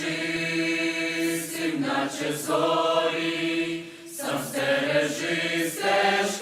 чистим, наче зорі, сам стережи стежки.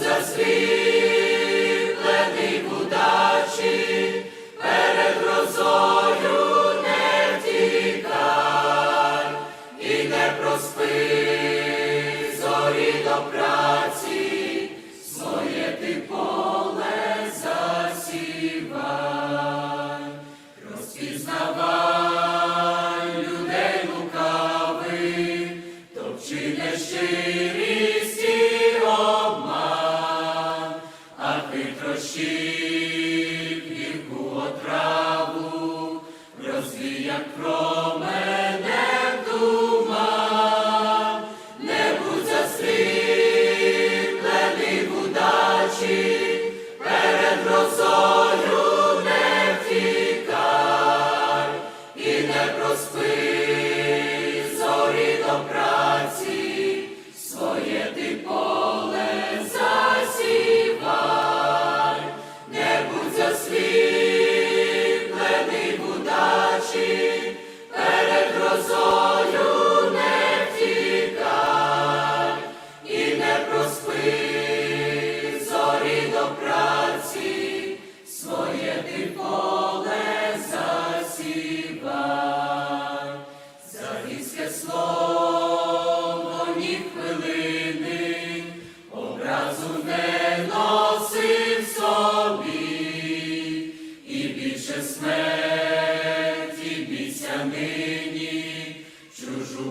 засвітлений удачі, перед грозою не тікай і не проспи зорі до праці, своє ти поле. ти трощив гірку отраву, розвіяв кров.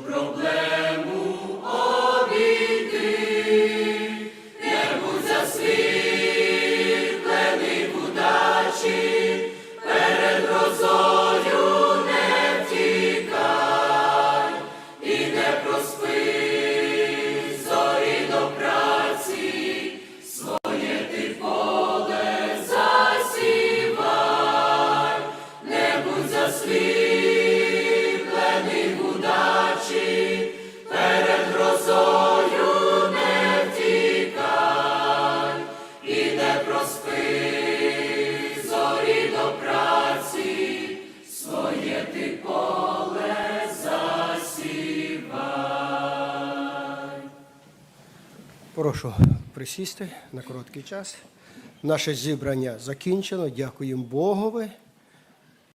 problema. Прошу присісти на короткий час. Наше зібрання закінчено. Дякуємо Богові.